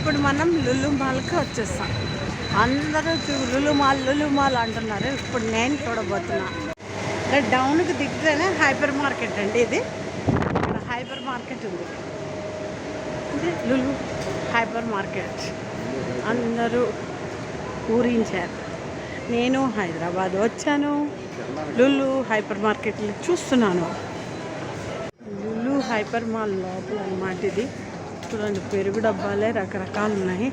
ఇప్పుడు మనం లులు మాల్కి వచ్చేస్తాం. అందరూ చూ- లులు మాల్ లులు మాల్ అంటున్నారు. ఇప్పుడు నేను చూడబోతున్నా. ఇక్కడ డౌన్కి దిగితేనే హైపర్ మార్కెట్ అండి ఇది. ఇక్కడ హైపర్ మార్కెట్ ఉంది. ఇది లులు హైపర్ మార్కెట్. అందరూ ఊరించారు. నేను హైదరాబాద్ వచ్చాను. లులు హైపర్ మార్కెట్లు చూస్తున్నాను. లులు హైపర్ మాల్ లోపల అన్నమాట ఇది. చూడండి పెరుగు డబ్బాలే రకరకాలు ఉన్నాయి.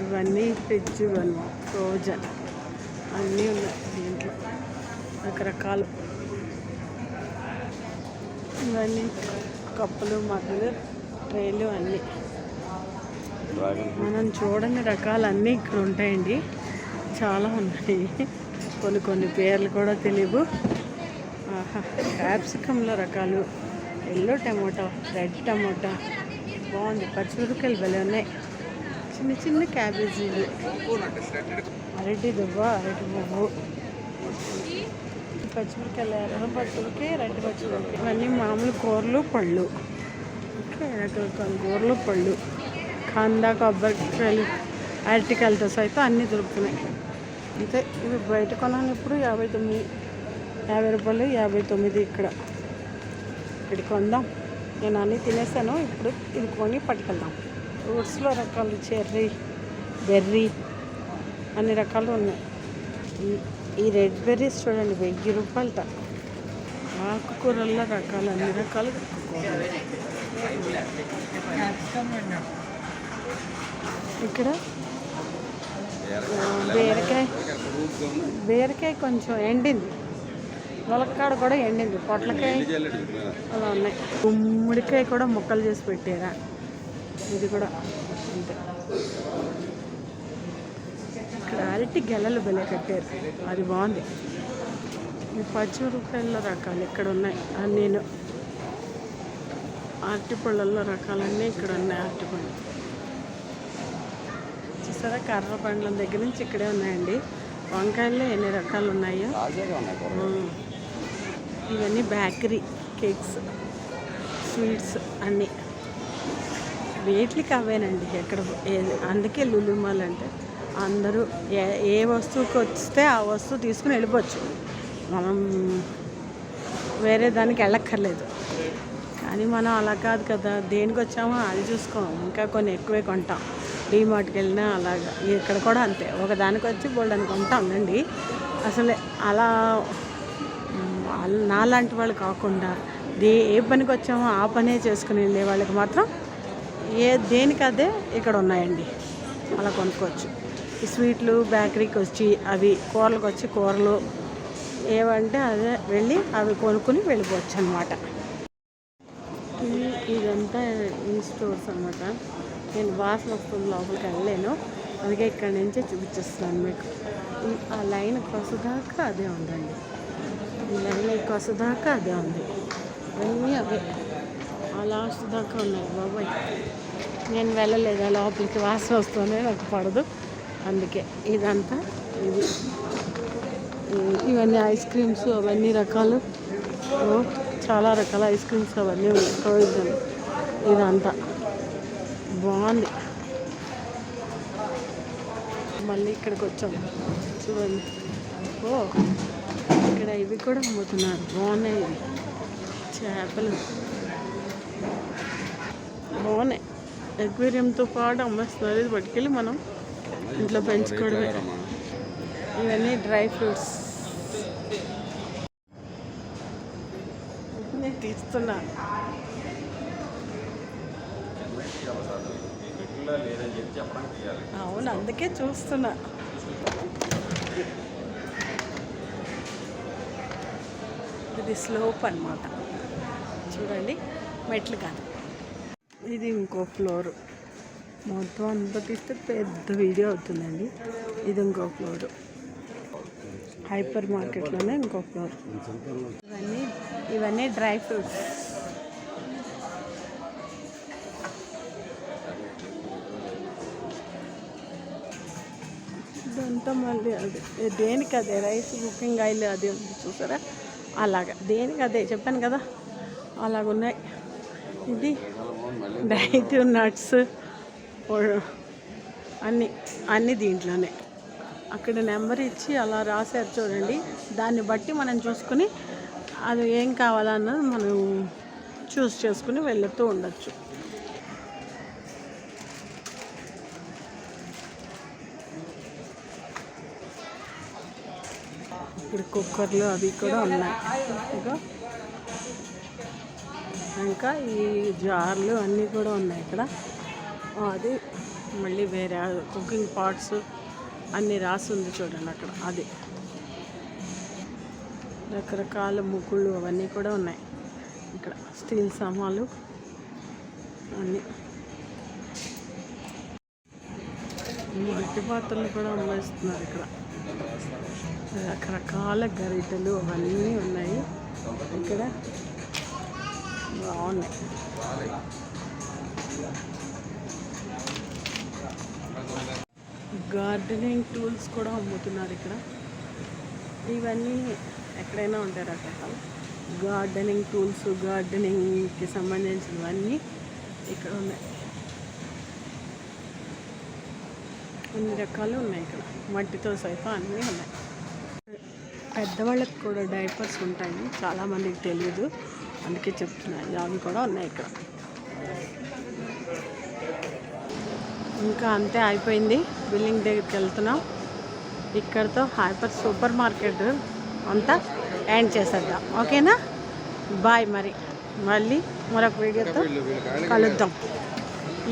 ఇవన్నీ ఫ్రిడ్జ్ ఇవన్నీ ఫ్రోజన్. అన్నీ ఉన్నాయి దీంట్లో. రకరకాలు. ఇవన్నీ కప్పులు మగ్గులు ట్రేలు అన్నీ. మనం చూడని రకాలు అన్నీ ఇక్కడ ఉంటాయండి. చాలా ఉన్నాయి. కొన్ని కొన్ని పేర్లు కూడా తెలియవు ఆహా క్యాప్సికంలో రకాలు. Yellow tomato red tomato. బాగుంది. పచ్చిమిరపకాయలు భలే ఉన్నాయి. చిన్న చిన్న క్యాబేజీలు అరటి దువ్వ అరటి పువ్వు. పచ్చిమిరపకాయలు ఎర్ర పచ్చిమిరపకాయ రెడ్ పచ్చిమిరపకాయ ఇవన్నీ మామూలు కూరలు పళ్ళు. ఓకే రకరకాల కూరలు పళ్ళు. కంద కొబ్బరికాయలు అరటికాయలతో సైతం అన్నీ దొరుకుతున్నాయి. అంతే. ఇవి బయట కొనాలి ఇప్పుడు యాభై తొమ్మిది యాభై రూపాయలు యాభై తొమ్మిది ఇక్కడ. ఇక్కడ కొందాం నేను అన్నీ తినేసాను. ఇప్పుడు ఇది కొని పట్టుకెళ్దాం. ఫ్రూట్స్లో రకాలు చెర్రీ బెర్రీ అన్ని రకాలు ఉన్నాయి. ఈ- రెడ్ బెర్రీస్ చూడండి వెయ్యి రూపాయలట. ఆకుకూరల్లో రకాలు అన్ని రకాలు ఇక్కడ? బీరకాయ. బీరకాయ కొంచెం ఎండింది. ములక్కాడ కూడా ఎండింది. పొట్లకాయ అలా ఉన్నాయి. గుమ్మడికాయ కూడా ముక్కలు చేసి పెట్టారా? ఇది కూడా అంతే. ఇక్కడ అరటి గెలలు బెల కట్టారు. అది బాగుంది. ఈ పచ్చిమిరపకాయల రకాలు ఇక్కడ ఉన్నాయి. నేను అరటి పళ్ళల్లో రకాలన్నీ ఇక్కడ ఉన్నాయి అరటి పళ్ళు చూసారా? కర్ర పండ్ల దగ్గర నుంచి ఇక్కడే ఉన్నాయండి. వంకాయల్లో ఎన్ని రకాలు ఉన్నాయో. ఇవన్నీ బేకరీ కేక్స్ స్వీట్స్ అన్నీ. వేట్లకి అవేనండి ఎక్కడ అందుకే లులుమాల్ అంటే అందరూ ఏ ఏ వస్తువుకి వస్తే ఆ వస్తువు తీసుకుని వెళ్ళిపోవచ్చు. మనం వేరే దానికి వెళ్ళక్కర్లేదు. కానీ మనం అలా కాదు కదా దేనికి వచ్చామో అది చూసుకోం. ఇంకా కొన్ని ఎక్కువే కొంటాం. డీమార్ట్కి వెళ్ళినా అలాగా ఇక్కడ కూడా అంతే. ఒక దానికి వచ్చి బోల్డని కొంటాం అండి. అసలు అలా నాలాంటి వాళ్ళు కాకుండా దే ఏ పనికి వచ్చామో ఆ పనే చేసుకుని వెళ్ళే వాళ్ళకి మాత్రం ఏ దేనికి అదే ఇక్కడ ఉన్నాయండి. అలా కొనుక్కోవచ్చు. ఈ స్వీట్లు బేకరీకి వచ్చి అవి కూరలకు వచ్చి కూరలు ఏవంటే అదే వెళ్ళి అవి కొనుక్కుని వెళ్ళిపోవచ్చు అనమాట ఇదంతా ఇన్ స్టోర్స్ అనమాట నేను వాసన వస్తుంది లోపలికి వెళ్ళలేను. అందుకే ఇక్కడ నుంచే చూపించేస్తున్నాను మీకు. ఆ లైన్ కొసదాకా అదే ఉందండి. ఇవన్నీ కొస దాకా అదే ఉంది అన్నీ అవే. ఆ లాస్ట్ దాకా ఉన్నాయి బాబాయ్. నేను వెళ్ళలేదు? ఆ లోపలికి వాసన వస్తూనే నాకు పడదు. అందుకే ఇదంతా ఇది. ఇవన్నీ ఐస్ క్రీమ్స్ అవన్నీ రకాలు. ఓ, చాలా రకాల ఐస్ క్రీమ్స్ అవన్నీ ఉన్నాయి. ప్రొవిజన్ ఇదంతా. బాగుంది. మళ్ళీ ఇక్కడికి వచ్చాం. చూడండి. ఓ ఇక్కడ ఇవి కూడా అమ్ముతున్నారు. బాగున్నాయి ఇవి చేపలు. బాగున్నాయి ఎక్వేరియంతో పాటు అమ్మేస్తున్నారు. ఇది పట్టుకెళ్ళి మనం ఇంట్లో పెంచుకోవడమే. ఇవన్నీ డ్రై ఫ్రూట్స్. నేను తీస్తున్నా. అవును అందుకే చూస్తున్నా. ఇది స్లోప్ అన్నమాట. చూడండి మెట్లు కాదు. ఇది ఇంకో ఫ్లోర్. మొత్తం అంతా తీస్తే పెద్ద వీడియో అవుతుందండి. ఇది ఇంకో ఫ్లోర్. హైపర్ మార్కెట్లోనే ఇంకో ఫ్లోర్. ఇవన్నీ ఇవన్నీ డ్రై ఫ్రూట్స్. ఇదంతా మళ్ళీ అదే. దేనికి అదే? రైస్ కుకింగ్ ఆయిల్ అది ఉంది చూసారా? అలాగా. దేనికి అదే చెప్పాను కదా? అలాగున్నాయి. ఇది డైట్ నట్స్ అన్నీ అన్నీ దీంట్లోనే. అక్కడ నెంబర్ ఇచ్చి అలా రాశారు చూడండి. దాన్ని బట్టి మనం చూసుకుని అది ఏం కావాలన్నది మనం చూస్ చేసుకుని వెళుతూ ఉండొచ్చు. ఇక్కడ కుక్కర్లు అవి కూడా ఉన్నాయి. ఇంకా ఇంకా ఈ జార్లు అన్నీ కూడా ఉన్నాయి ఇక్కడ. అది మళ్ళీ వేరే కుకింగ్ పాట్స్ అన్నీ రాసి ఉంది చూడండి అక్కడ. అది రకరకాల ముగ్గులు అవన్నీ కూడా ఉన్నాయి. ఇక్కడ స్టీల్ సామాన్లు అన్నీ. మట్టి పాత్రలు కూడా అమ్మేస్తున్నారు ఇక్కడ. రకరకాల గరిటెలు అవన్నీ ఉన్నాయి. ఇక్కడ బాగున్నాయి. గార్డెనింగ్ టూల్స్ కూడా అమ్ముతున్నారు ఇక్కడ. ఇవన్నీ ఎక్కడైనా ఉంటాయి రకరకాలు? గార్డెనింగ్ టూల్స్ గార్డెనింగ్కి సంబంధించినవన్నీ ఇక్కడ ఉన్నాయి. అన్ని రకాలు ఉన్నాయి ఇక్కడ. మట్టితో సైతం అన్నీ ఉన్నాయి. పెద్దవాళ్ళకి కూడా డైపర్స్ ఉంటాయి చాలామందికి తెలియదు అందుకే చెప్తున్నాను అవి కూడా ఉన్నాయి ఇక్కడ. ఇంకా అంతే అయిపోయింది. బిల్డింగ్ దగ్గరికి వెళ్తున్నాం. ఇక్కడతో హైపర్ సూపర్ మార్కెట్ అంతా ఎండ్ చేసేద్దాం. ఓకేనా? బాయ్ మరి. మళ్ళీ మరొక వీడియోతో కలుద్దాం.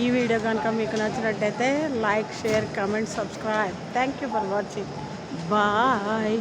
ఈ వీడియో కనుక మీకు నచ్చినట్టయితే like share comment subscribe. Thank you for watching bye.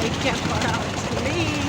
I can't I'll leave.